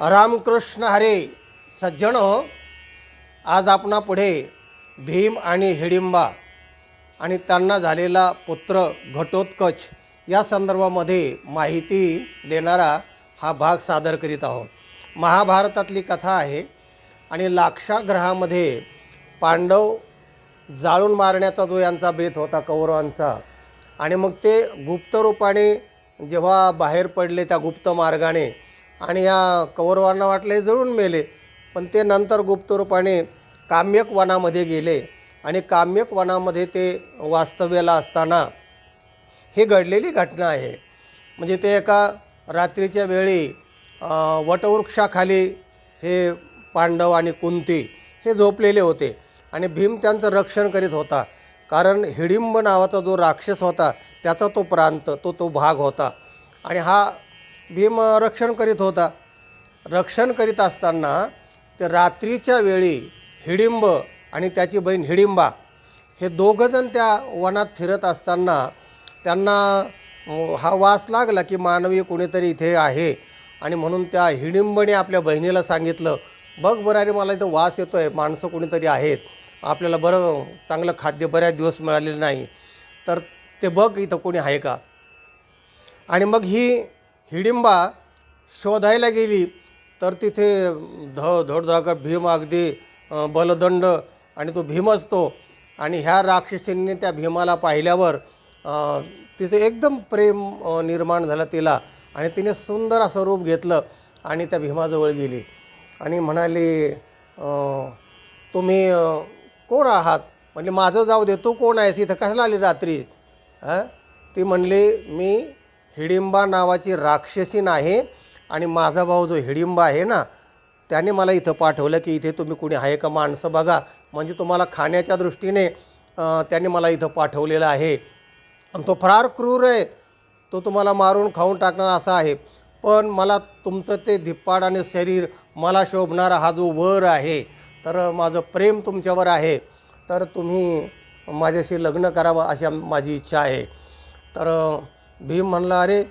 रामकृष्ण हरे. सज्जन हो आज आपणा पुढे भीम आणि हिडिंबा आणि त्यांना झालेला पुत्र घटोत्कच या संदर्भामध्ये माहिती देणारा हा भाग सादर करीत आहोत. महाभारतातली कथा आहे आणि लाक्षाग्रहामध्ये पांडव जाळून मारण्याचा जो यांचा बेत होता कौरवांचा आणि मग ते गुप्त रूपाने जेव्हा बाहेर पडले त्या गुप्त मार्गाने आणि या कौरवांना वाटले जळून मेले. पण ते नंतर गुप्तरूपाने काम्यक वनामध्ये गेले आणि काम्यक वनामध्ये ते वास्तव्याला असताना ही घडलेली घटना आहे. म्हणजे ते एका रात्रीच्या वेळी वटवृक्षाखाली हे पांडव आणि कुंती हे झोपलेले होते आणि भीम त्यांचं रक्षण करीत होता. कारण हिडिंब नावाचा जो राक्षस होता त्याचा तो प्रांत तो तो भाग होता. आणि हा भीम रक्षण करीत होता. रक्षण करीत असताना ते रात्रीच्या वेळी हिडिंब आणि त्याची बहीण हिडिंबा हे दोघंजण त्या वनात फिरत असताना त्यांना हा वास लागला की मानवी कोणीतरी इथे आहे आणि म्हणून त्या हिडिंबने आपल्या बहिणीला सांगितलं बघ बरं अरे मला इथं वास येतो आहे माणसं कोणीतरी आहेत आपल्याला बरं चांगलं खाद्य बऱ्याच दिवस मिळालेलं नाही तर ते बघ इथं कोणी आहे का? आणि मग ही हिडिंबा शोधायला गेली तर तिथे ध धडधाकट भीम अगदी बलदंड आणि तो भीमच तो आणि ह्या राक्षसींनी त्या भीमाला पाहिल्यावर तिचं एकदम प्रेम निर्माण झालं तिला. आणि तिने सुंदर असं रूप घेतलं आणि त्या भीमाजवळ गेली. आणि म्हणाली तुम्ही कोण आहात? म्हणजे माझं जाऊ दे तू कोण आहेस? इथं कशाला आली रात्री? हां ती म्हणली मी हिडिंबा नावाची राक्षसीन आहे आणि माझा भाऊ जो हिडिंबा आहे ना त्याने मला इथं पाठवलं की इथे तुम्ही कुणी आहे का माणसं बघा. म्हणजे तुम्हाला खाण्याच्या दृष्टीने त्याने मला इथं पाठवलेलं आहे. आणि तो फार क्रूर आहे. तो तुम्हाला मारून खाऊन टाकणार असा आहे. पण मला तुमचं ते धिप्पाड आणि शरीर मला शोभणारा हा जो वर आहे तर माझं प्रेम तुमच्यावर आहे. तर तुम्ही माझ्याशी लग्न करावं अशी माझी इच्छा आहे. तर भीम म्हणला अरे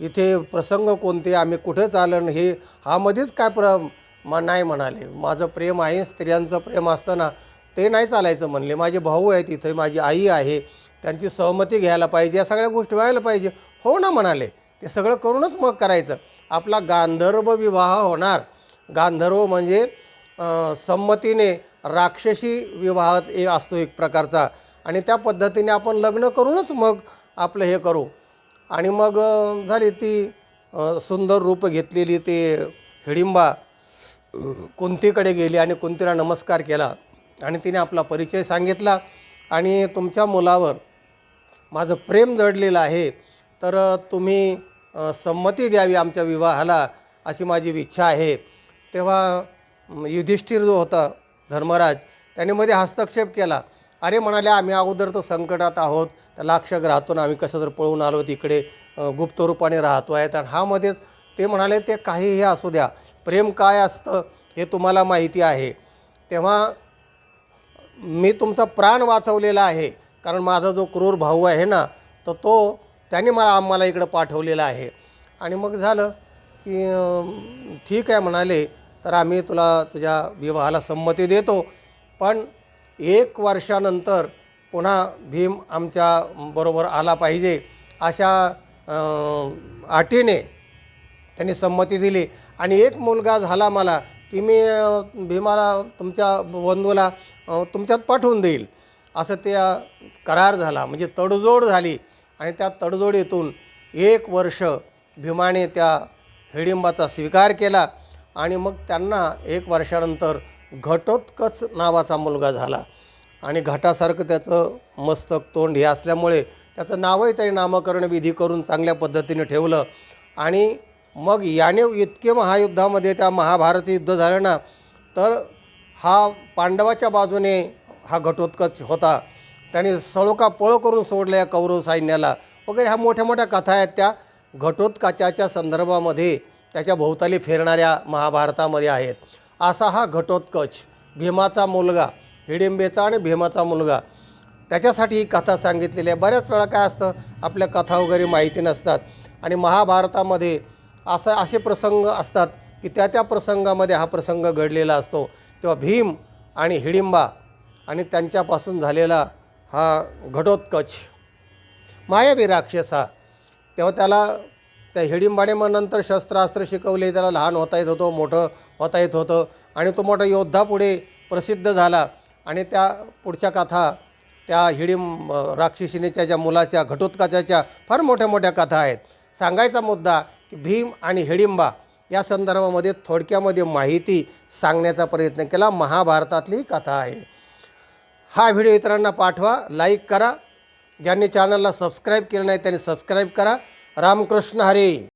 इथे प्रसंग कोणते? आम्ही कुठं चालन हे हा मध्येच काय प्र म नाही म्हणाले. माझं प्रेम आहे स्त्रियांचं प्रेम असताना ते नाही चालायचं म्हणले. माझे भाऊ आहेत इथे माझी आई आहे त्यांची सहमती घ्यायला पाहिजे या सगळ्या गोष्टी व्हायला पाहिजे. हो ना म्हणाले. ते सगळं करूनच मग करायचं. आपला गांधर्व विवाह होणार. गांधर्व म्हणजे संमतीने राक्षसी विवाह असतो एक प्रकारचा. आणि त्या पद्धतीने आपण लग्न करूनच मग आपलं हे करू. आणि मग झाली ती सुंदर रूप घेतलेली ते हिडिंबा कुंतीकडे गेली आणि कुंतीला नमस्कार केला. आणि तिने आपला परिचय सांगितला आणि तुमच्या मुलावर माझं प्रेम जडलेलं आहे. तर तुम्ही संमती द्यावी आमच्या विवाहाला अशी माझी इच्छा आहे. तेव्हा युधिष्ठिर जो होता धर्मराज त्याने मध्ये हस्तक्षेप केला. अरे म्हणाले आम्ही अगोदर तर संकटात आहोत त्या लाक्षग्रहातून आम्ही कसं तर पळून आलो तिकडे अ, गुप्त रूपाने राहतो आहे. तर हामध्ये ते म्हणाले ते काहीही असू द्या प्रेम काय असतं हे तुम्हाला माहिती आहे. तेव्हा मी तुमचा प्राण वाचवलेला आहे कारण माझा जो क्रूर भाऊ आहे ना तर तो त्याने मला आम्हाला इकडं पाठवलेला आहे. आणि मग झालं की ठीक आहे म्हणाले तर आम्ही तुला तुझ्या विवाहाला संमती देतो पण एक वर्षानंतर पुन्हा भीम आमच्या बरोबर आला पाहिजे अशा अटीने त्यांनी संमती दिली. आणि एक मुलगा झाला मला की मी भीमाला तुमच्या बंधूला तुमच्यात पाठवून देईल. असं त्या करार झाला. म्हणजे तडजोड झाली. आणि त्या तडजोडीतून एक वर्ष भीमाने त्या हिडिंबाचा स्वीकार केला. आणि मग त्यांना एक वर्षानंतर घटोत्कच नावाचा मुलगा झाला. आणि घाटासारखं त्याचं मस्तक तोंड हे असल्यामुळे त्याचं नावही त्याने नामकरण विधी करून चांगल्या पद्धतीने ठेवलं. आणि मग याने इतके महायुद्धामध्ये त्या महाभारतचं युद्ध झालं ना तर हा पांडवाच्या बाजूने हा घटोत्कच होता. त्याने सळोका पळ करून सोडलं या कौरव सैन्याला. वगैरे ह्या मोठ्या मोठ्या कथा आहेत त्या घटोत्कचाच्या संदर्भामध्ये त्याच्या भोवताली फिरणाऱ्या महाभारतामध्ये आहेत. असा हा घटोत्कच भीमाचा मुलगा हिडिंबेचा आणि भीमाचा मुलगा. त्याच्यासाठी ही कथा सांगितलेली आहे. बऱ्याच वेळा काय असतं आपल्या कथा वगैरे माहिती नसतात आणि महाभारतामध्ये असं असे प्रसंग असतात की त्या त्या प्रसंगामध्ये हा प्रसंग घडलेला असतो. तेव्हा भीम आणि हिडिंबा आणि त्यांच्यापासून झालेला हा घटोत्कच. मायावी राक्षस हा. तेव्हा त्याला त्या हिडिंबाने मग नंतर शस्त्रास्त्र शिकवले त्याला लहान होता येत होतं मोठं होता येत होतं आणि तो मोठा योद्धा पुढे प्रसिद्ध झाला. आणि त्या पुढच्या कथा त्या हिडिंब राक्षसिनीच्या ज्या मुलाच्या घटोत्काचाच्या फार मोठ्या मोठ्या कथा आहेत. सांगायचा मुद्दा की भीम आणि हिडिंबा या संदर्भामध्ये थोडक्यामध्ये माहिती सांगण्याचा प्रयत्न केला. महाभारतातली ही कथा आहे. हा व्हिडिओ इतरांना पाठवा लाईक करा. ज्यांनी चॅनलला सबस्क्राईब केलं नाही त्यांनी सबस्क्राईब करा. रामकृष्ण हरी.